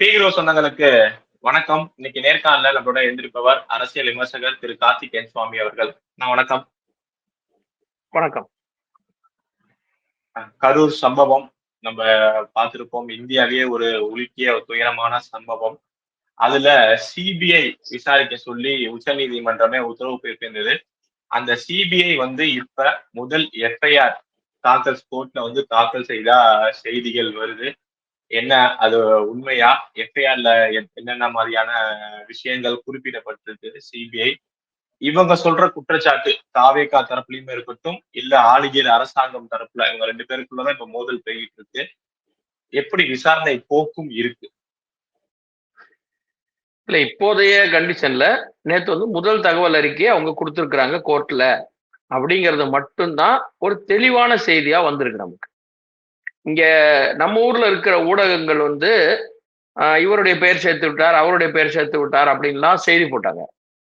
பீகிரோ சொந்தங்களுக்கு வணக்கம். இன்னைக்கு நேர்காணல நம்மளோட எழுந்திருப்பவர் அரசியல் விமர்சகர் திரு கார்த்திகேயன் சுவாமி அவர்கள். நான் வணக்கம். வணக்கம். கரூர் சம்பவம் நம்ம பார்த்திருப்போம். இந்தியாவிலேயே ஒரு உலுக்கிய துயரமான சம்பவம். அதுல சிபிஐ விசாரிக்க சொல்லி உச்ச நீதிமன்றமே உத்தரவு பிறப்பிருந்தது அந்த சிபிஐ வந்து இப்ப முதல் எஃப்ஐஆர் தாக்கல் கோர்ட்ல வந்து தாக்கல் செய்தா செய்திகள் வருது. என்ன அது உண்மையா எஃப்ஐஆர்ல என்னென்ன மாதிரியான விஷயங்கள் குறிப்பிடப்பட்டிருக்கு சிபிஐ இவங்க சொல்ற குற்றச்சாட்டு தாவேகா தரப்புலயுமே இருக்கட்டும் இல்ல ஆளுகிற அரசாங்கம் தரப்புல இவங்க ரெண்டு பேருக்குள்ளதான் இப்ப மோதல் போயிட்டு இருக்கு எப்படி விசாரணை போக்கும் இருக்கு? இல்ல இப்போதைய கண்டிஷன்ல நேத்து வந்து முதல் தகவல் அறிக்கையை அவங்க கொடுத்துருக்குறாங்க கோர்ட்ல அப்படிங்கிறது மட்டும்தான் ஒரு தெளிவான செய்தியா வந்திருக்கு நமக்கு. இங்க நம்ம ஊர்ல இருக்கிற ஊடகங்கள் வந்து இவருடைய பெயர் சேர்த்து விட்டார் அவருடைய பெயர் சேர்த்து விட்டார் அப்படின்லாம் செய்தி போட்டாங்க.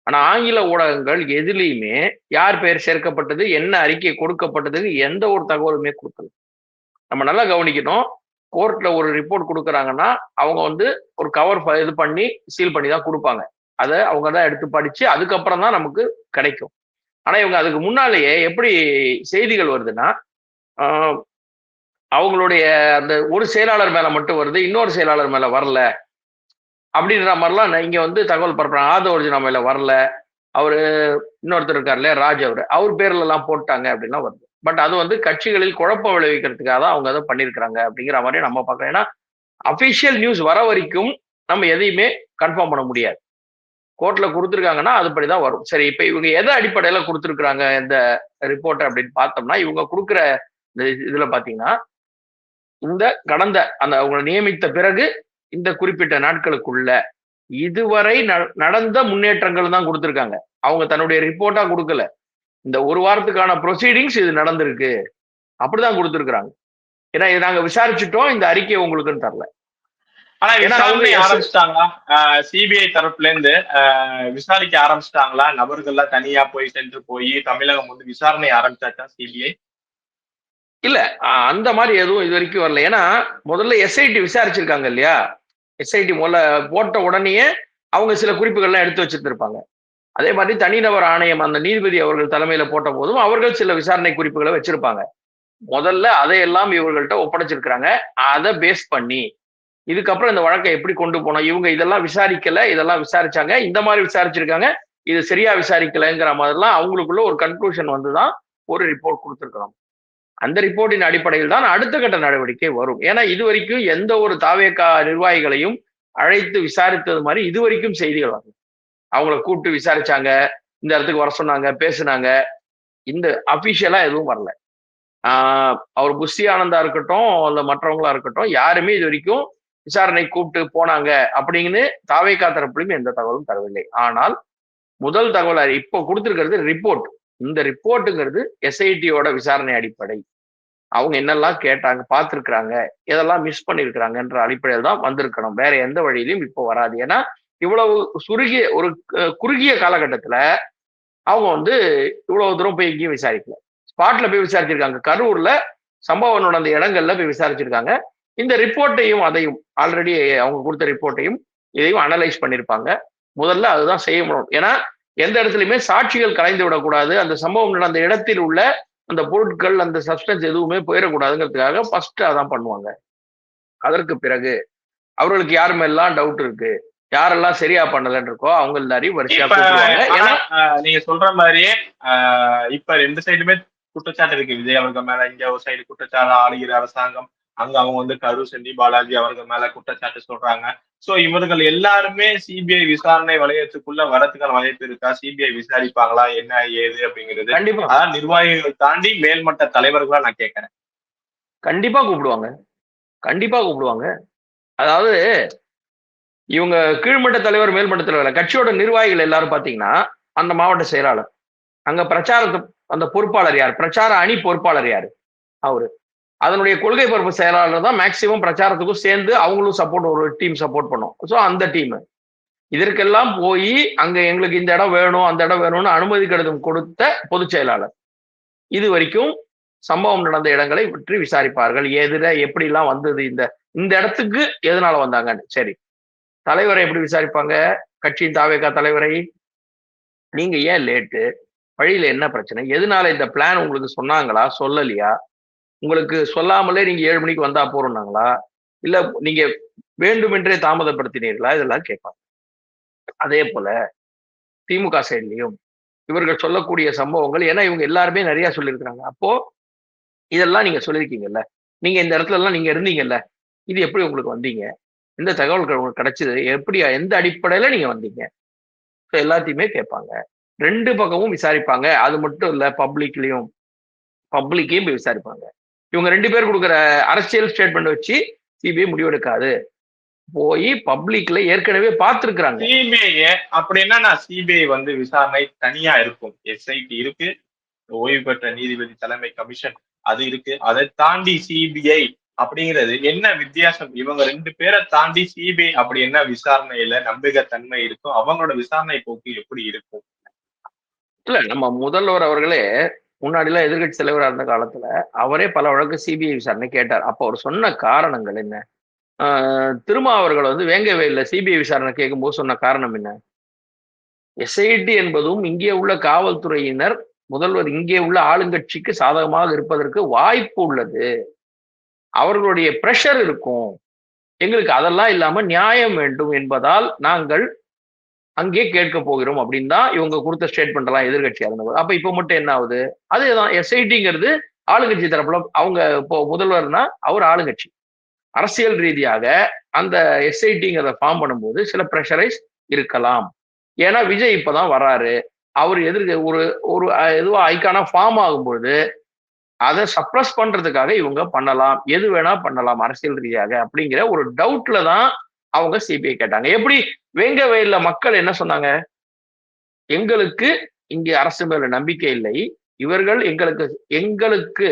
ஆனா ஆங்கில ஊடகங்கள் எதுலேயுமே யார் பெயர் சேர்க்கப்பட்டது என்ன அறிக்கை கொடுக்கப்பட்டதுன்னு எந்த ஒரு தகவலுமே கொடுக்கல. நம்ம நல்லா கவனிக்கணும் கோர்ட்ல ஒரு ரிப்போர்ட் கொடுக்குறாங்கன்னா அவங்க வந்து ஒரு கவர் இது பண்ணி சீல் பண்ணி தான் கொடுப்பாங்க. அதை அவங்க தான் எடுத்து படிச்சு அதுக்கப்புறம் தான் நமக்கு கிடைக்கும். ஆனா இவங்க அதுக்கு முன்னாலேயே எப்படி செய்திகள் வருதுன்னா அவங்களுடைய அந்த ஒரு செயலாளர் மேல மட்டும் வருது இன்னொரு செயலாளர் மேல வரல. அப்படின்ற மாதிரிலாம் இங்க வந்து தகவல் பரப்புறாங்க. ஆத ஒரிஜினா மேல வரல. அவரு இன்னொருத்தர் இருக்கார் இல்லையா ராஜ் அவர். அவர் பேர்ல எல்லாம் போட்டாங்க அப்படின்லாம் வருது. பட் அது வந்து கட்சிகளில் குழப்பம் விளைவிக்கிறதுக்காக தான் அவங்க அதை பண்ணியிருக்கிறாங்க அப்படிங்கிற மாதிரி நம்ம பார்க்கலாம் ஏன்னா அபிஷியல் நியூஸ் வர வரைக்கும் நம்ம எதையுமே கன்ஃபார்ம் பண்ண முடியாது. கோர்ட்ல கொடுத்துருக்காங்கன்னா அதுபடிதான் வரும். சரி இப்போ இவங்க எதை அடிப்படையில கொடுத்துருக்குறாங்க இந்த ரிப்போர்ட் அப்படின்னு பார்த்தோம்னா இவங்க கொடுக்குற இந்த இதுல பாத்தீங்கன்னா இந்த கடந்த அந்த அவங்களை நியமித்த பிறகு இந்த குறிப்பிட்ட நாட்களுக்குள்ள இதுவரை நடந்த முன்னேற்றங்கள் தான் கொடுத்துருக்காங்க. அவங்க தன்னுடைய ரிப்போர்ட்டா கொடுக்கல. இந்த ஒரு வாரத்துக்கான ப்ரொசீடிங்ஸ் இது நடந்திருக்கு. அப்படிதான் கொடுத்துருக்குறாங்க. ஏன்னா இது நாங்க விசாரிச்சுட்டோம். இந்த அறிக்கை உங்களுக்குன்னு தரல. ஆனா விசாரணை ஆரம்பிச்சிட்டாங்களா? சிபிஐ தரப்புல இருந்து விசாரிக்க ஆரம்பிச்சிட்டாங்களா? நபர்கள்லாம் தனியா போய் சென்று போய் தமிழகம் வந்து விசாரணை ஆரம்பிச்சாச்சா சிபிஐ இல்ல அந்த மாதிரி எதுவும் இது வரைக்கும் வரல. ஏன்னா முதல்ல எஸ்ஐடி விசாரிச்சிருக்காங்க இல்லையா? எஸ்ஐடி முதல்ல போட்ட உடனேயே அவங்க சில குறிப்புகள்லாம் எடுத்து வச்சிருந்திருப்பாங்க. அதே மாதிரி தனிநபர் ஆணையம் அந்த நீதிபதி அவர்கள் தலைமையில போட்ட போதும் அவர்கள் சில விசாரணை குறிப்புகளை வச்சிருப்பாங்க. முதல்ல அதையெல்லாம் இவர்கள்ட்ட ஒப்படைச்சிருக்கிறாங்க. அதை பேஸ் பண்ணி இதுக்கப்புறம் இந்த வழக்கை எப்படி கொண்டு போனோம்? இவங்க இதெல்லாம் விசாரிக்கல இதெல்லாம் விசாரிச்சாங்க. இந்த மாதிரி விசாரிச்சிருக்காங்க. இது சரியா விசாரிக்கலைங்கிற மாதிரிலாம் அவங்களுக்குள்ள ஒரு கன்க்ளூஷன் வந்துதான் ஒரு ரிப்போர்ட் கொடுத்துருக்கிறோம். அந்த ரிப்போர்ட்டின் அடிப்படையில் தான் அடுத்த கட்ட நடவடிக்கை வரும். ஏன்னா இது வரைக்கும் எந்த ஒரு தாவேக்கா நிர்வாகிகளையும் அழைத்து விசாரித்தது மாதிரி இது வரைக்கும் செய்திகள் வரும் அவங்கள கூப்பிட்டு விசாரிச்சாங்க இந்த இடத்துக்கு வர சொன்னாங்க பேசுனாங்க. இந்த அபிஷியலா எதுவும் வரல. ஆஹ் அவர் புஷி ஆனந்தா இருக்கட்டும் இல்ல மற்றவங்களா இருக்கட்டும் யாருமே இது வரைக்கும் விசாரணை கூப்பிட்டு போனாங்க அப்படிங்கன்னு தாவேக்கா தரப்புலையும் எந்த தகவலும் தரவில்லை. ஆனால் முதல் தகவல் இப்போ கொடுத்துருக்கிறது ரிப்போர்ட் இந்த ரிப்போர்ட்டுங்கிறது எஸ்ஐடியோட விசாரணை அடிப்படை. அவங்க என்னெல்லாம் கேட்டாங்க பார்த்துருக்குறாங்க எதெல்லாம் மிஸ் பண்ணியிருக்கிறாங்கன்ற அடிப்படையில் தான் வந்திருக்கணும். வேற எந்த வழியிலையும் இப்போ வராது. ஏன்னா இவ்வளவு சுருகிய ஒரு குறுகிய காலகட்டத்துல அவங்க வந்து இவ்வளவு தூரம் போய் எங்கேயும் விசாரிக்கல. ஸ்பாட்ல போய் விசாரிச்சிருக்காங்க. கரூர்ல சம்பவம் நடந்த இடங்கள்ல போய் விசாரிச்சிருக்காங்க. இந்த ரிப்போர்ட்டையும் அதையும் ஆல்ரெடி அவங்க கொடுத்த ரிப்போர்ட்டையும் இதையும் அனலைஸ் பண்ணியிருப்பாங்க முதல்ல அதுதான் செய்ய முடியும். ஏன்னா எந்த இடத்துலையுமே சாட்சிகள் கலைந்து விடக்கூடாது. அந்த சம்பவம் நடந்த இடத்தில் உள்ள அந்த பொருட்கள் அந்த சப்ஸ்டன்ஸ் எதுவுமே போயிடக்கூடாதுங்கிறதுக்காக ஃபர்ஸ்ட் அதான் பண்ணுவாங்க. அதற்கு பிறகு அவர்களுக்கு யார் மேலாம் டவுட் இருக்கு? யாரெல்லாம் சரியா பண்ணலன்னு இருக்கோ அவங்க எல்லாரையும் வரிசையா ஏன்னா நீங்க சொல்ற மாதிரியே இப்ப ரெண்டு சைடுமே குற்றச்சாட்டு இருக்கு. விஜய் அவர்கள் மேல இங்க ஒரு சைடு குற்றச்சாட்டு ஆளுகிற அரசாங்கம் அங்க அவங்க வந்து கரு செந்தி பாலாஜி அவர்கள் மேல குற்றச்சாட்டு சொல்றாங்க. சோ இவர்கள் எல்லாருமே சிபிஐ விசாரணை வளையத்துக்குள்ள வரதுக்கான வாய்ப்பு இருக்கா சிபிஐ விசாரிப்பாங்களா? என்ன ஏது அப்படிங்கிறது கண்டிப்பா. அதான் நிர்வாகிகள் தாண்டி மேல்மட்ட தலைவர்களா நான் கேட்கறேன் கண்டிப்பா கூப்பிடுவாங்க. கண்டிப்பா கூப்பிடுவாங்க. அதாவது இவங்க கீழ்மட்ட தலைவர் மேல்மட்ட தலைவர் கட்சியோட நிர்வாகிகள் எல்லாரும் பாத்தீங்கன்னா அந்த மாவட்ட செயலாளர். அங்க பிரச்சாரத்து அந்த பொறுப்பாளர் யார்? பிரச்சார அணி பொறுப்பாளர் யாரு? அவரு. அதனுடைய கொள்கை பரப்பு செயலாளர் தான் மேக்சிமம் பிரச்சாரத்துக்கும் சேர்ந்து அவங்களும் சப்போர்ட் ஒரு டீம் சப்போர்ட் பண்ணும். ஸோ அந்த டீம் இதற்கெல்லாம் போய் அங்க எங்களுக்கு இந்த இடம் வேணும் அந்த இடம் வேணும்னு அனுமதி கடிதம் கொடுத்த பொதுச் செயலாளர். இது வரைக்கும் சம்பவம் நடந்த இடங்களை பற்றி விசாரிப்பார்கள். எதிர எப்படிலாம் வந்தது இந்த இந்த இடத்துக்கு எதனால வந்தாங்கன்னு. சரி. தலைவரை எப்படி விசாரிப்பாங்க? கட்சியின் தாவேகா தலைவரை. நீங்க ஏன் லேட்டு வழியில என்ன பிரச்சனை? எதனால இந்த பிளான் உங்களுக்கு சொன்னாங்களா? சொல்லலையா? உங்களுக்கு சொல்லாமலே நீங்க ஏழு மணிக்கு வந்தா போறோம்னாங்களா? இல்ல நீங்க வேண்டுமென்றே தாமதப்படுத்தினீர்களா? இதெல்லாம் கேட்பாங்க. அதே போல திமுக சைட்லையும் இவர்கள் சொல்லக்கூடிய சம்பவங்கள் ஏன்னா இவங்க எல்லாருமே நிறைய சொல்லியிருக்கிறாங்க. அப்போ இதெல்லாம் நீங்க சொல்லியிருக்கீங்கல்ல? நீங்க இந்த இடத்துல எல்லாம் நீங்க இருந்தீங்கல்ல? இது எப்படி உங்களுக்கு வந்தீங்க? எந்த தகவல்கள் உங்களுக்கு கிடைச்சது? எப்படி எந்த அடிப்படையில நீங்க வந்தீங்க? ஸோ எல்லாத்தையுமே கேட்பாங்க. ரெண்டு பக்கமும் விசாரிப்பாங்க. அது மட்டும் இல்ல பப்ளிக்லயும் பப்ளிக்கையும் போய் விசாரிப்பாங்க. இவங்க ரெண்டு பேர் கொடுக்குற அரசியல் ஸ்டேட்மெண்ட் வச்சு சிபிஐ முடிவெடுக்காது. போய் பப்ளிக்ல ஏற்கனவே பார்த்துருக்குறாங்க. சிபிஐ அப்படின்னா நான் சிபிஐ வந்து விசாரணை தனியா இருக்கும். எஸ்ஐடி இருக்கு. ஓய்வு பெற்ற நீதிபதி தலைமை கமிஷன் அது இருக்கு. அதை தாண்டி சிபிஐ அப்படிங்கிறது என்ன வித்தியாசம்? இவங்க ரெண்டு பேரை தாண்டி சிபிஐ அப்படி என்ன விசாரணையில நம்பகத்தன்மை இருக்கும் அவங்களோட விசாரணை போக்கு எப்படி இருக்கும்? இல்ல நம்ம முதல்வர் அவர்களே முன்னாடி எல்லாம் எதிர்கட்சி தலைவராக இருந்த காலத்துல அவரே பல வழக்கு சிபிஐ விசாரணை கேட்டார். அப்போ அவர் சொன்ன காரணங்கள் என்ன? திருமாவர்கள் அவர்கள் வந்து வேங்கவேல சிபிஐ விசாரணை கேட்கும்போது சொன்ன காரணம் என்ன? எஸ்ஐடி என்பதும் இங்கே உள்ள காவல்துறையினர் முதல்வர் இங்கே உள்ள ஆளுங்கட்சிக்கு சாதகமாக இருப்பதற்கு வாய்ப்பு உள்ளது. அவர்களுடைய பிரஷர் இருக்கும். எங்களுக்கு அதெல்லாம் இல்லாம நியாயம் வேண்டும் என்பதால் நாங்கள் அங்கே கேட்க போகிறோம் அப்படின்னு தான் இவங்க கொடுத்த ஸ்டேட்மெண்ட்லாம் எதிர்கட்சியா இருந்தது அப்ப இப்ப மட்டும் என்ன ஆகுது? அதுதான் எஸ்ஐடிங்கிறது ஆளுங்கட்சி தரப்புல அவங்க இப்போ முதல்வர்னா அவர் ஆளுங்கட்சி. அரசியல் ரீதியாக அந்த எஸ்ஐடிங்கிறத ஃபார்ம் பண்ணும்போது சில ப்ரெஷரைஸ் இருக்கலாம். ஏன்னா விஜய் இப்பதான் வராரு. அவர் எதிர்க்க ஒரு ஒரு எதுவாக ஐக்கானா ஃபார்ம் ஆகும்போது அதை சப்ரஸ் பண்றதுக்காக இவங்க பண்ணலாம். எது வேணா பண்ணலாம் அரசியல் ரீதியாக அப்படிங்கிற ஒரு டவுட்ல தான் அவங்க சிபிஐ கேட்டாங்க. எப்படி? வேங்க வயல்ல மக்கள் என்ன சொன்னாங்க? எங்களுக்கு இங்கே அரசு மேல நம்பிக்கை இல்லை. இவர்கள் எங்களுக்கு எங்களுக்கு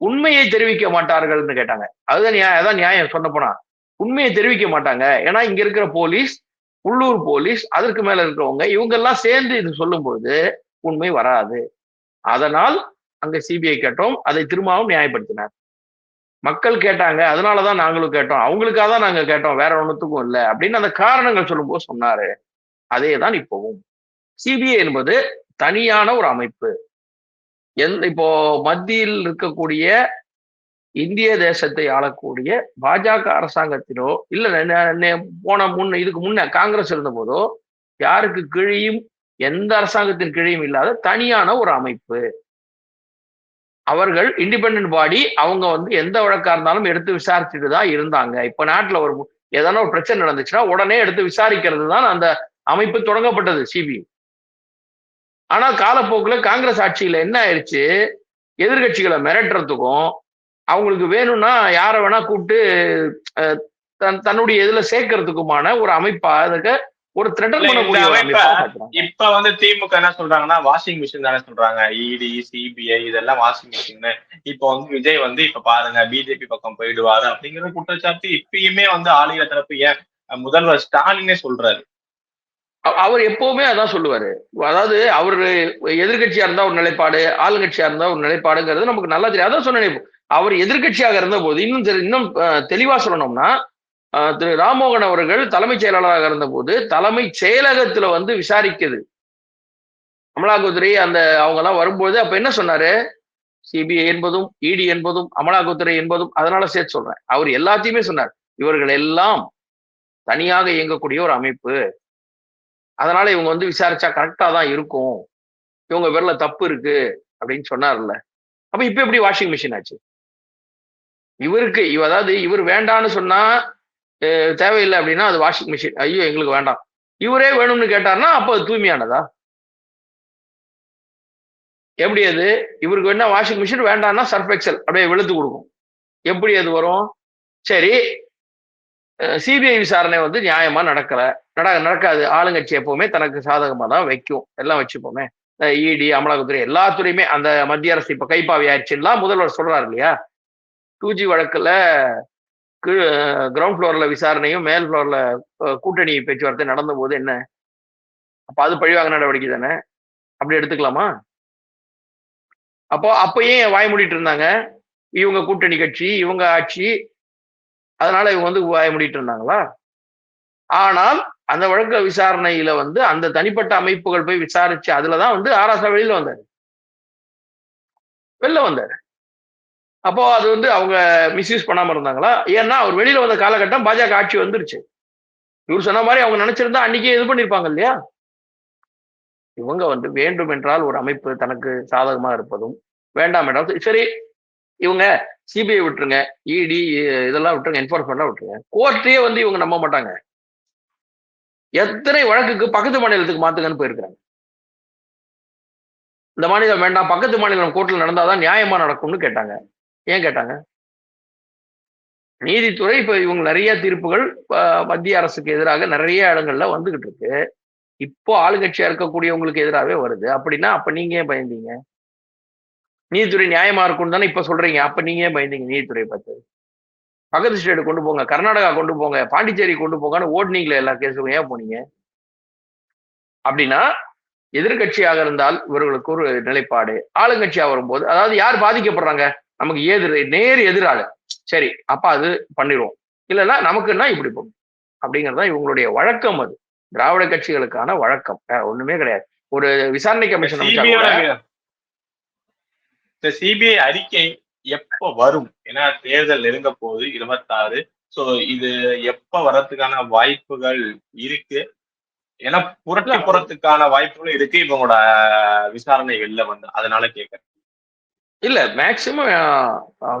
உண்மையை தெரிவிக்க மாட்டார்கள்னு கேட்டாங்க. அதுதான் நியாயம் அதான் நியாயம் சொன்ன போனா. உண்மையை தெரிவிக்க மாட்டாங்க. ஏன்னா இங்க இருக்கிற போலீஸ் உள்ளூர் போலீஸ் அதற்கு மேல இருக்கிறவங்க இவங்க எல்லாம் சேர்ந்து இது சொல்லும்போது உண்மை வராது. அதனால் அங்க சிபிஐ கேட்டோம். அதை திரும்பவும் நியாயப்படுத்தினார். மக்கள் கேட்டாங்க அதனாலதான் நாங்களும் கேட்டோம். அவங்களுக்காக தான் நாங்கள் கேட்டோம் வேற ஒன்றுத்துக்கும் இல்லை அப்படின்னு அந்த காரணங்கள் சொல்லும்போது சொன்னாரு. அதே தான் இப்போவும். சிபிஐ என்பது தனியான ஒரு அமைப்பு. எந்த இப்போ மத்தியில் இருக்கக்கூடிய இந்திய தேசத்தை ஆளக்கூடிய பாஜக அரசாங்கத்திலோ இல்ல போன முன்ன இதுக்கு முன்ன காங்கிரஸ் இருந்த போதோ யாருக்கு கீழையும் எந்த அரசாங்கத்தின் கீழையும் இல்லாத தனியான ஒரு அமைப்பு. அவர்கள் இண்டிபெண்ட் பாடி அவங்க வந்து எந்த வழக்கா இருந்தாலும் எடுத்து விசாரிச்சுட்டு தான் இருந்தாங்க. இப்ப நாட்டுல ஒரு ஏதான ஒரு பிரச்சனை நடந்துச்சுன்னா உடனே எடுத்து விசாரிக்கிறது தான் அந்த அமைப்பு தொடங்கப்பட்டது சிபிஐ ஆனா காலப்போக்கில் காங்கிரஸ் ஆட்சியில என்ன ஆயிடுச்சு எதிர்கட்சிகளை மிரட்டுறதுக்கும் அவங்களுக்கு வேணும்னா யாரை வேணா கூப்பிட்டு தன் தன்னுடைய இதுல சேர்க்கறதுக்குமான ஒரு அமைப்பா அதுக்கு ஒரு த்ரெட்டன் பண்ணக்கூடிய இப்ப வந்து திமுக என்ன சொல்றாங்கன்னா வாஷிங் மிஷின் தானே சொல்றாங்க. இடி சிபிஐ இதெல்லாம் வாஷிங் மிஷின் இப்ப வந்து விஜய் வந்து இப்ப பாருங்க பிஜேபி பக்கம் போயிடுவாரு அப்படிங்கிற குற்றச்சாட்டு இப்பயுமே வந்து ஆளுநர் தரப்பு ஏன் முதல்வர் ஸ்டாலினே சொல்றாரு. அவர் எப்பவுமே அதான் சொல்லுவாரு. அதாவது அவரு எதிர்கட்சியா இருந்தா ஒரு நிலைப்பாடு ஆளுங்கட்சியா இருந்தா ஒரு நிலைப்பாடுங்கிறது நமக்கு நல்லா தெரியும். அதான் சொன்னேன் அவர் எதிர்கட்சியாக இருந்த போது இன்னும் இன்னும் தெளிவா சொல்லணும்னா திரு ராமோகன் அவர்கள் தலைமைச் செயலாளராக இருந்தபோது தலைமைச் செயலகத்துல வந்து விசாரிக்குது. அமலாக்கத்துறை அந்த அவங்க எல்லாம் வரும்போது அப்ப என்ன சொன்னாரு? சிபிஐ என்பதும் இடி என்பதும் அமலாக்கத்துறை என்பதும் அதனால சேர்த்து சொல்றேன். அவர் எல்லாத்தையுமே சொன்னார். இவர்கள் எல்லாம் தனியாக இயங்கக்கூடிய ஒரு அமைப்பு. அதனால இவங்க வந்து விசாரிச்சா கரெக்டா தான் இருக்கும். இவங்க விரல தப்பு இருக்கு அப்படின்னு சொன்னார்ல. அப்ப இப்ப எப்படி வாஷிங் மிஷின் ஆச்சு? இவருக்கு அதாவது இவர் வேண்டான்னு சொன்னா தேவையில்லை அப்படின்னா அது வாஷிங் மிஷின் ஐயோ எங்களுக்கு வேண்டாம். இவரே வேணும்னு கேட்டார்னா அப்போ அது தூய்மையானதா? எப்படி அது? இவருக்கு வேணா வாஷிங் மிஷின் வேண்டாம்னா சர்ஃபெக்சல் அப்படியே வெளுத்து கொடுக்கும். எப்படி அது வரும்? சரி சிபிஐ விசாரணை வந்து நியாயமா நடக்கல. நட நடக்காது. ஆளுங்கட்சி எப்பவுமே தனக்கு சாதகமாக தான் வைக்கும். எல்லாம் வச்சுப்போமே. இடி அமலாக்கத்துறை எல்லா துறையுமே. அந்த மத்திய அரசு இப்ப கைப்பாவி ஆயிடுச்சுன்னா முதல்வர் சொல்றாரு இல்லையா? டூ ஜி வழக்குல கிரவுண்ட் ஃப்ளோர்ல விசாரணையும் மேல் ஃப்ளோர்ல கூட்டணி பேச்சுவார்த்தை நடந்த போது என்ன? அப்ப அது பழிவாங்க நடவடிக்கை தானே? அப்படி எடுத்துக்கலாமா? அப்போ அப்பயே வாய் மூடிட்டு இருந்தாங்க? இவங்க கூட்டணி கட்சி இவங்க ஆட்சி அதனால இவங்க வந்து வாய் மூடிட்டு இருந்தாங்களா? ஆனால் அந்த வழக்கு விசாரணையில வந்து அந்த தனிப்பட்ட அமைப்புகள் போய் விசாரிச்சு அதுலதான் வந்து ஆராசா வெளியில வந்தாரு. வெளில வந்தாரு. அப்போ அது வந்து அவங்க மிஸ்யூஸ் பண்ணாம இருந்தாங்களா? ஏன்னா அவர் வெளியில வந்த காலகட்டம் பாஜக ஆட்சி வந்துருச்சு. இவர் சொன்ன மாதிரி அவங்க நினைச்சிருந்தா அன்னைக்கே இது பண்ணிருப்பாங்க இல்லையா? இவங்க வந்து வேண்டும் என்றால் ஒரு அமைப்பு தனக்கு சாதகமா இருப்பதும் வேண்டாம் என்றால் சரி இவங்க சிபிஐ விட்டுருங்க இடி இதெல்லாம் விட்டுருங்க என்ஃபோர்ஸ்மெண்ட்லாம் விட்டுருங்க. கோர்ட்டையே வந்து இவங்க நம்ப மாட்டாங்க. எத்தனை வழக்குக்கு பக்கத்து மாநிலத்துக்கு மாத்துங்கன்னு போயிருக்கிறாங்க. இந்த மாநிலம் வேண்டாம் பக்கத்து மாநிலம் கோர்ட்டில் நடந்தாதான் நியாயமா நடக்கும்னு கேட்டாங்க. ஏன் கேட்டாங்க? நீதித்துறை இப்ப இவங்க நிறைய தீர்ப்புகள் மத்திய அரசுக்கு எதிராக நிறைய இடங்கள்ல வந்துகிட்டு இருக்கு. இப்போ ஆளுங்கட்சியா இருக்கக்கூடியவங்களுக்கு எதிராகவே வருது. அப்படின்னா அப்ப நீங்க ஏன் பயந்தீங்க? நீதித்துறை நியாயமா இருக்கும்னு தானே இப்ப சொல்றீங்க. அப்ப நீங்க ஏன் பயந்தீங்க நீதித்துறையை பார்த்து? பக்கத்து ஸ்டேட் கொண்டு போங்க கர்நாடகா கொண்டு போங்க பாண்டிச்சேரி கொண்டு போங்கன்னு ஓடுனீங்களே எல்லா கேஸுக்கும். ஏன் போனீங்க? அப்படின்னா எதிர்கட்சியாக இருந்தால் இவர்களுக்கு ஒரு நிலைப்பாடு. ஆளுங்கட்சியா வரும்போது அதாவது யார் பாதிக்கப்படுறாங்க? நமக்கு எதிர் நேர் எதிராளு சரி அப்ப அது பண்ணிடுவோம். இல்லைன்னா நமக்குன்னா இப்படி போகும்? அப்படிங்கிறது இவங்களுடைய வழக்கம் அது. திராவிட கட்சிகளுக்கான வழக்கம். வேற ஒண்ணுமே கிடையாது. ஒரு விசாரணை கமிஷன் சிபிஐ கூட இந்த சிபிஐ அறிக்கை எப்ப வரும்? ஏன்னா தேர்தல் நெருங்க போகுது இருபத்தாறு. சோ இது எப்ப வரதுக்கான வாய்ப்புகள் இருக்கு? ஏன்னா புரட்டி போறதுக்கான வாய்ப்புகளும் இருக்கு. இவங்களோட விசாரணைகள்ல வந்து. அதனால கேட்கறேன் இல்ல மேக்சிமம்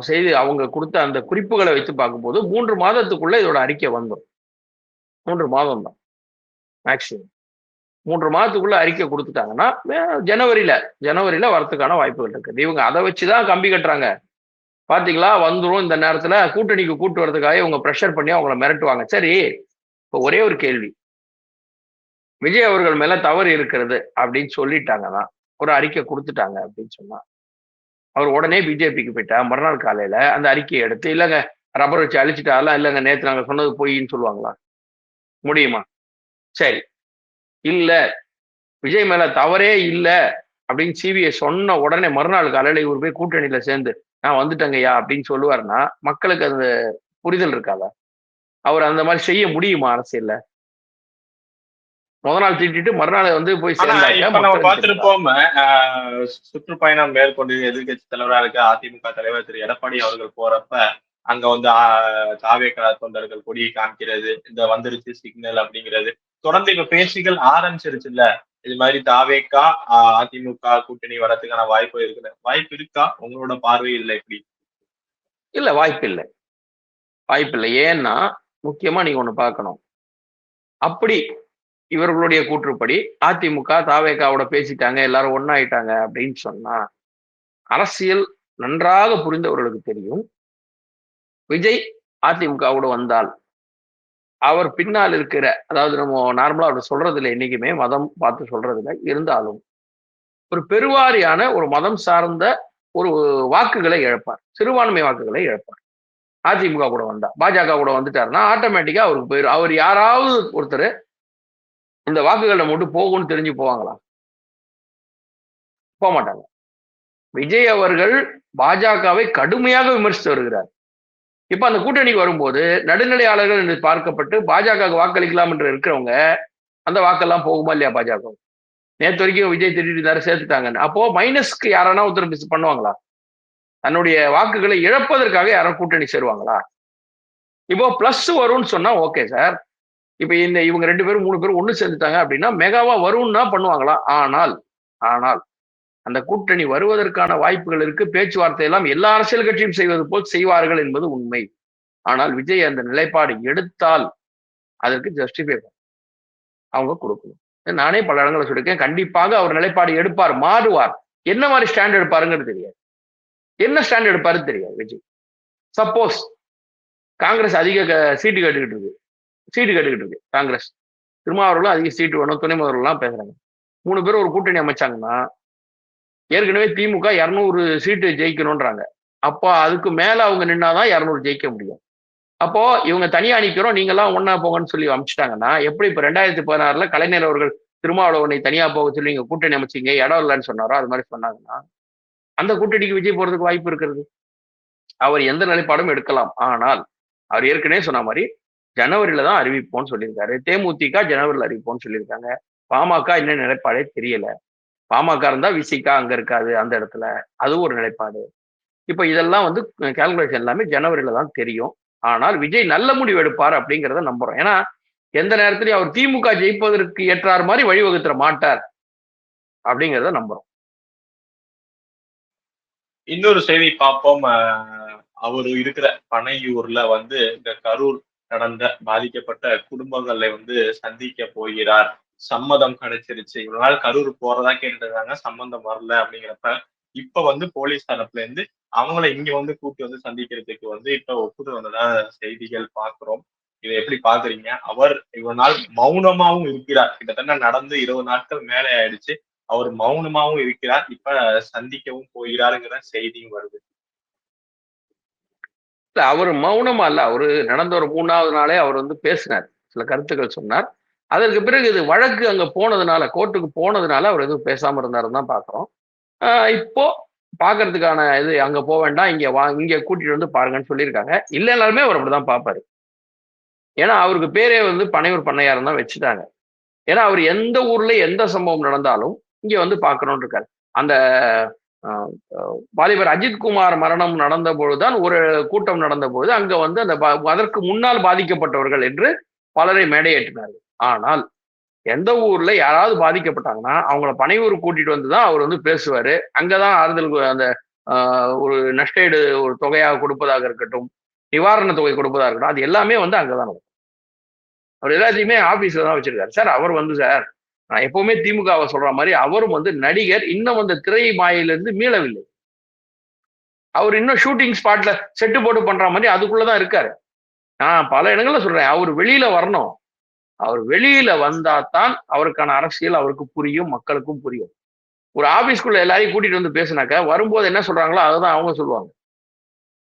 செய்தி அவங்க கொடுத்த அந்த குறிப்புகளை வச்சு பார்க்கும்போது மூன்று மாதத்துக்குள்ள இதோட அறிக்கை வந்துடும் மூன்று மாதம் தான் மேக்சிமம் மூன்று மாதத்துக்குள்ள அறிக்கை கொடுத்துட்டாங்கன்னா ஜனவரியில ஜனவரியில வரதுக்கான வாய்ப்புகள் இருக்குது இவங்க அதை வச்சுதான் கம்பி கட்டுறாங்க. பாத்தீங்களா வந்துடும் இந்த நேரத்துல கூட்டணிக்கு கூட்டு வரதுக்காக இவங்க ப்ரெஷர் பண்ணி அவங்கள மிரட்டுவாங்க. சரி இப்போ ஒரே ஒரு கேள்வி. விஜய் அவர்கள் மேல தவறு இருக்கிறது அப்படின்னு சொல்லிட்டாங்கன்னா ஒரு அறிக்கை கொடுத்துட்டாங்க அப்படின்னு சொன்னா அவர் உடனே பிஜேபிக்கு போயிட்டா மறுநாள் காலையில அந்த அறிக்கையை எடுத்து இல்லைங்க ரப்பர் வச்சு அழிச்சிட்டாலாம் இல்லைங்க நேற்று நாங்கள் சொன்னது பொய்ன்னு சொல்லுவாங்களா? முடியுமா? சரி. இல்லை விஜய் மேல தவறே இல்லை அப்படின்னு சிபிஐ சொன்ன உடனே மறுநாள் காலையில இவர் போய் கூட்டணியில சேர்ந்து நான் வந்துட்டேங்கய்யா அப்படின்னு சொல்லுவாருன்னா மக்களுக்கு அந்த புரிதல் இருக்காதா? அவர் அந்த மாதிரி செய்ய முடியுமா அரசியல்ல? முத நாள் திட்டிட்டு மறுநாள் வந்து போய் நம்ம? பார்த்திருப்போம் சுற்றுப்பயணம் மேற்கொண்டு எதிர்கட்சி தலைவரா இருக்க அதிமுக தலைவர் திரு எடப்பாடி அவர்கள் போறப்ப அங்க வந்து தாவேக்கா தொண்டர்கள் கொடியை காமிக்கிறது இந்த வந்துருச்சு சிக்னல் அப்படிங்கிறது. தொடர்ந்து இப்ப பேச்சுகள் ஆரம்பிச்சிருச்சுல்ல. இது மாதிரி தாவேக்கா அதிமுக கூட்டணி வரதுக்கான வாய்ப்பு இருக்குது வாய்ப்பு இருக்கா? உங்களோட பார்வையில் எப்படி இல்ல வாய்ப்பு இல்லை. வாய்ப்பு இல்லை. ஏன்னா முக்கியமா நீங்க ஒண்ணு பார்க்கணும். அப்படி இவர்களுடைய கூற்றுப்படி அதிமுக தாவேக்காவோட பேசிட்டாங்க எல்லாரும் ஒண்ணாயிட்டாங்க அப்படின்னு சொன்னா அரசியல் நன்றாக புரிந்தவர்களுக்கு தெரியும். விஜய் அதிமுகவோட வந்தால் அவர் பின்னால் இருக்கிற அதாவது நம்ம நார்மலா அவர் சொல்றது இல்லை என்னைக்குமே மதம் பார்த்து சொல்றது இல்லை இருந்தாலும் ஒரு பெருவாரியான ஒரு மதம் சார்ந்த ஒரு வாக்குகளை இழப்பார். சிறுபான்மை வாக்குகளை இழப்பார். அதிமுக கூட வந்தா பாஜக கூட வந்துட்டாருன்னா ஆட்டோமேட்டிக்கா அவருக்கு போயிடும் அவர் யாராவது ஒருத்தர் இந்த வாக்குகளை மட்டும் போகும்னு தெரிஞ்சு போவாங்களா? போக மாட்டாங்க விஜய் அவர்கள் பாஜகவை கடுமையாக விமர்சித்து வருகிறார். இப்ப அந்த கூட்டணிக்கு வரும்போது நடுநிலையாளர்கள் என்று பார்க்கப்பட்டு பாஜக வாக்களிக்கலாம் என்று இருக்கிறவங்க அந்த வாக்கெல்லாம் போகுமா இல்லையா பாஜக? நேற்று வரைக்கும் விஜய் திட்டிட்டு இருந்தாரு சேர்த்துட்டாங்கன்னு. அப்போ மைனஸ்க்கு யாரானா ஒருத்தர் மிஸ் பண்ணுவாங்களா? தன்னுடைய வாக்குகளை இழப்பதற்காக யாரும் கூட்டணி சேருவாங்களா? இப்போ பிளஸ் வரும்னு சொன்னா ஓகே சார் இப்ப இந்த இவங்க ரெண்டு பேரும் மூணு பேரும் ஒன்று சேர்ந்துட்டாங்க அப்படின்னா மெகாவா வரும்னா பண்ணுவாங்களா ஆனால் ஆனால் அந்த கூட்டணி வருவதற்கான வாய்ப்புகள் இருக்கு. பேச்சுவார்த்தை எல்லாம் எல்லா அரசியல் கட்சியும் செய்வது போல் செய்வார்கள் என்பது உண்மை. ஆனால் விஜய் அந்த நிலைப்பாடு எடுத்தால் அதற்கு ஜஸ்டிஃபை அவங்க கொடுக்கணும். நானே பல இடங்களை சொல்லியிருக்கேன். கண்டிப்பாக அவர் நிலைப்பாடு எடுப்பார் மாறுவார். என்ன மாதிரி ஸ்டாண்ட் எடுப்பாருங்கிறது தெரியாது. என்ன ஸ்டாண்ட் எடுப்பாரு தெரியாது விஜய். சப்போஸ் காங்கிரஸ் அதிக க- சீட்டு கேட்டுக்கிட்டு இருக்கு. சீட்டு கேட்டுக்கிட்டு இருக்கு காங்கிரஸ். திருமாவர்களும் அதிக சீட்டு வேணும் துணை முதல்வர்லாம் பேசுறாங்க. மூணு பேரும் ஒரு கூட்டணி அமைச்சாங்கன்னா ஏற்கனவே திமுக இரநூறு சீட்டு ஜெயிக்கணும்ன்றாங்க. அப்போ அதுக்கு மேல அவங்க நின்னாதான் இரநூறு ஜெயிக்க முடியும். அப்போ இவங்க தனியா நிக்கிறோம் நீங்கெல்லாம் ஒன்றா ஒன்னா போங்கன்னு சொல்லி அமைச்சிட்டாங்கன்னா எப்படி இப்ப ரெண்டாயிரத்தி பதினாறுல கலைஞர் அவர்கள் திருமாவளவனை தனியா போக சொல்லி நீங்க கூட்டணி அமைச்சீங்க இடம் இல்லைன்னு சொன்னாரோ அது மாதிரி சொன்னாங்கன்னா அந்த கூட்டணிக்கு விஜய் போறதுக்கு வாய்ப்பு இருக்கிறது. அவர் எந்த நிலைப்பாடும் எடுக்கலாம். ஆனால் அவர் ஏற்கனவே சொன்ன மாதிரி ஜனவரியில தான் அறிவிப்போம்னு சொல்லியிருக்காரு. தேமுதிக ஜனவரியில் அறிவிப்போம்னு சொல்லியிருக்காங்க. பாமக இன்னும் நிலைப்பாடே தெரியல. பாமக இருந்தா விசிகா அங்க இருக்காது அந்த இடத்துல. அது ஒரு நிலைப்பாடு. இப்ப இதெல்லாம் வந்து கால்குலேஷன் எல்லாமே ஜனவரியில தான் தெரியும். ஆனால் விஜய் நல்ல முடிவு எடுப்பார் அப்படிங்கிறத நம்புறோம். ஏன்னா எந்த நேரத்திலையும் அவர் திமுக ஜெயிப்பதற்கு ஏற்றார் மாதிரி வழிவகுத்துற மாட்டார் அப்படிங்கிறத நம்புறோம். இன்னொரு செய்தி பார்ப்போம். அவர் இருக்கிற பனையூர்ல வந்து இந்த கரூர் நடந்த பாதிக்கப்பட்ட குடும்பங்களை வந்து சந்திக்க போகிறார். சம்மதம் கிடைச்சிருச்சு. இவ்வளவு நாள் கரூர் போறதா கேட்டுருந்தாங்க சம்மந்தம் வரல அப்படிங்கிறப்ப இப்ப வந்து போலீஸ் தரப்புல இருந்து அவங்கள இங்க வந்து கூட்டி வந்து சந்திக்கிறதுக்கு வந்து இப்ப ஒப்புதல் வந்ததா செய்திகள் பாக்குறோம். இதை எப்படி பாக்குறீங்க? அவர் இவ்வளவு நாள் மௌனமாவும் இருக்கிறார். கிட்டத்தட்ட நடந்து இருபது நாட்கள் மேலே ஆயிடுச்சு. அவர் மௌனமாவும் இருக்கிறார். இப்ப சந்திக்கவும் போகிறாருங்கிற செய்தியும் வருது. இல்ல அவர் மௌனமா இல்ல. அவரு நடந்த ஒரு மூணாவது நாளே அவர் வந்து பேசினார். சில கருத்துக்கள் சொன்னார். அதற்கு பிறகு இது வழக்கு அங்க போனதுனால கோர்ட்டுக்கு போனதுனால அவர் எதுவும் பேசாம இருந்தாருன்னு தான் பாக்குறோம். ஆஹ் இப்போ பாக்குறதுக்கான இது அங்க போக வேண்டாம். இங்க வா இங்க கூட்டிட்டு வந்து பாருங்கன்னு சொல்லியிருக்காங்க. இல்லைனாலுமே அவர் அப்படிதான் பார்ப்பாரு ஏன்னா அவருக்கு பேரே வந்து பனையூர் பண்ணையாரம் தான் வச்சுட்டாங்க. ஏன்னா அவர் எந்த ஊர்ல எந்த சம்பவம் நடந்தாலும் இங்க வந்து பார்க்கணும்னு இருக்காரு. அந்த வாலிபர் அஜித்குமார் மரணம் நடந்த பொழுதுதான் ஒரு கூட்டம் நடந்த பொழுது அங்க வந்து அந்த அதற்கு முன்னால் பாதிக்கப்பட்டவர்கள் என்று பலரை மேடையேற்றினார்கள். ஆனால் எந்த ஊர்ல யாராவது பாதிக்கப்பட்டாங்கன்னா அவங்கள பனையூர் கூட்டிட்டு வந்து தான் அவர் வந்து பேசுவாரு. அங்கதான் ஆறுதல் அந்த ஒரு நஷ்டஈடு ஒரு தொகையாக கொடுப்பதாக இருக்கட்டும் நிவாரண தொகை கொடுப்பதாக இருக்கட்டும் அது எல்லாமே வந்து அங்கதான் நடக்கும். அவர் எல்லாத்தையுமே ஆபீஸ்ல தான் வச்சிருக்காரு. சார் அவர் வந்து சார் நான் எப்பவுமே திமுகவை சொல்ற மாதிரி அவரும் வந்து நடிகர் இன்னும் அந்த திரை மாயிலிருந்து மீளவில்லை. அவர் இன்னும் ஷூட்டிங் ஸ்பாட்ல செட்டு போட்டு பண்ற மாதிரி அதுக்குள்ளதான் இருக்காரு. நான் பல இடங்கள்ல சொல்றேன் அவர் வெளியில வரணும். அவர் வெளியில வந்தா தான் அவருக்கான அரசியல் அவருக்கு புரியும் மக்களுக்கும் புரியும். ஒரு ஆபீஸ்க்குள்ள எல்லாரையும் கூட்டிட்டு வந்து பேசினாக்க வரும்போது என்ன சொல்றாங்களோ அதுதான் அவங்க சொல்லுவாங்க.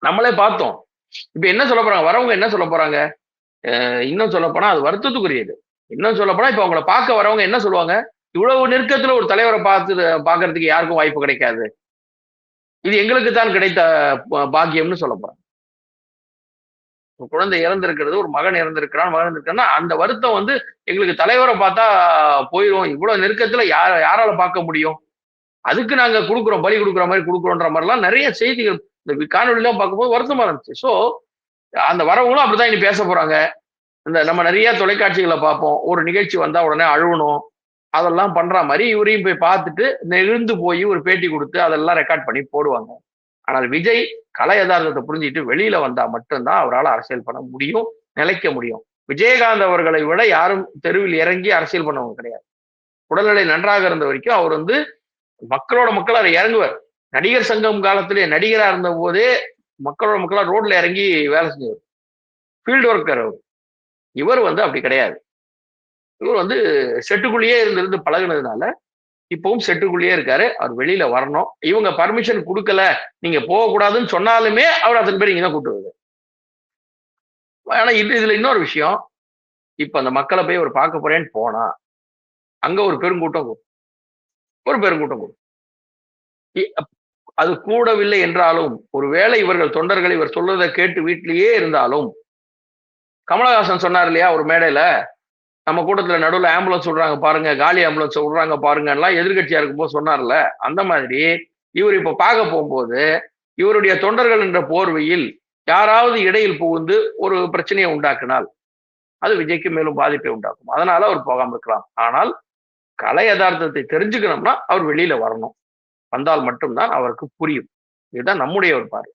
நம்மளே பார்த்தோம். இப்ப என்ன சொல்ல போறாங்க? வரவங்க என்ன சொல்ல போறாங்க? அஹ் இன்னும் சொல்ல போனா அது வருத்தத்துக்குரியது. இன்னும் சொல்ல போனா இப்ப அவங்கள பார்க்க வரவங்க என்ன சொல்லுவாங்க? இவ்வளவு நெருக்கத்துல ஒரு தலைவரை பார்த்து பார்க்கறதுக்கு யாருக்கும் வாய்ப்பு கிடைக்காது. இது எங்களுக்கு தான் கிடைத்த பா- பாக்கியம்னு சொல்ல போறாங்க ஒரு குழந்தை இறந்திருக்கிறது ஒரு மகன் இறந்திருக்கிறான் மகன் இருக்கிறான்னா அந்த வருத்தம் வந்து எங்களுக்கு தலைவரை பார்த்தா போயிடும் இவ்வளவு நெருக்கத்துல யார யாரால பார்க்க முடியும்? அதுக்கு நாங்க கொடுக்குறோம் பலி கொடுக்குற மாதிரி கொடுக்குறோன்ற மாதிரிலாம் நிறைய செய்திகள் இந்த காணொலிலாம் பார்க்கும்போது வருத்தமா இருந்துச்சு. ஸோ அந்த வரவங்களும் அப்படிதான் இனி பேச போறாங்க. இந்த நம்ம நிறைய தொலைக்காட்சிகளை பார்ப்போம். ஒரு நிகழ்ச்சி வந்தா உடனே அழுவணும். அதெல்லாம் பண்ற மாதிரி இவரையும் போய் பார்த்துட்டு நெழுந்து போய் ஒரு பேட்டி கொடுத்து அதெல்லாம் ரெக்கார்ட் பண்ணி போடுவாங்க. ஆனால் விஜய் கலை யதார்த்தத்தை புரிஞ்சுக்கிட்டு வெளியில வந்தா மட்டும்தான் அவரால் அரசியல் பண்ண முடியும் நிலைக்க முடியும். விஜயகாந்த் அவர்களை விட யாரும் தெருவில் இறங்கி அரசியல் பண்ணவங்க கிடையாது. உடல்நிலை நன்றாக இருந்த வரைக்கும் அவர் வந்து மக்களோட மக்கள் அதை இறங்குவார். நடிகர் சங்கம் காலத்திலே நடிகராக இருந்த போதே மக்களோட மக்களாக ரோட்ல இறங்கி வேலை செஞ்சவர். ஃபீல்டு ஒர்க்கர் அவர். இவர் வந்து அப்படி கிடையாது. இவர் வந்து செட்டுக்குள்ளேயே இருந்திருந்து பழகுனதுனால இப்பவும் செட்டுக்குள்ளேயே இருக்காரு. அவர் வெளியில வரணும். இவங்க பர்மிஷன் கொடுக்கல. நீங்க போகக்கூடாதுன்னு சொன்னாலுமே அவர் அத்தனை பேர் இங்கதான் கூட்டு வருது ஆனா இது இதுல இன்னொரு விஷயம். இப்ப அந்த மக்களை போய் அவர் பார்க்க போறேன்னு போனா அங்க ஒரு பெருங்கூட்டம் ஒரு பெருங்கூட்டம் கூடும். அது கூடவில்லை என்றாலும் ஒருவேளை இவர்கள் தொண்டர்கள் இவர் சொல்றதை கேட்டு வீட்டிலேயே இருந்தாலும் கமலஹாசன் சொன்னார் இல்லையா ஒரு மேடையில நம்ம கூட்டத்துல நடுவில் ஆம்புலன்ஸ் விடுறாங்க பாருங்க காலி ஆம்புலன்ஸ் விடுறாங்க பாருங்க எல்லாம் எதிர்கட்சியா இருக்கும்போது சொன்னார்ல. அந்த மாதிரி இவர் இப்ப பார்க்க போகும்போது இவருடைய தொண்டர்கள் என்ற போர்வையில் யாராவது இடையில் புகுந்து ஒரு பிரச்சனையை உண்டாக்கினால் அது விஜய்க்கு மேலும் பாதிப்பை உண்டாக்கும். அதனால அவர் போகாம இருக்கலாம். ஆனால் கலை யதார்த்தத்தை தெரிஞ்சுக்கணும்னா அவர் வெளியில வரணும். வந்தால் மட்டும்தான் அவருக்கு புரியும். இதுதான் நம்முடைய ஒரு பார்வை.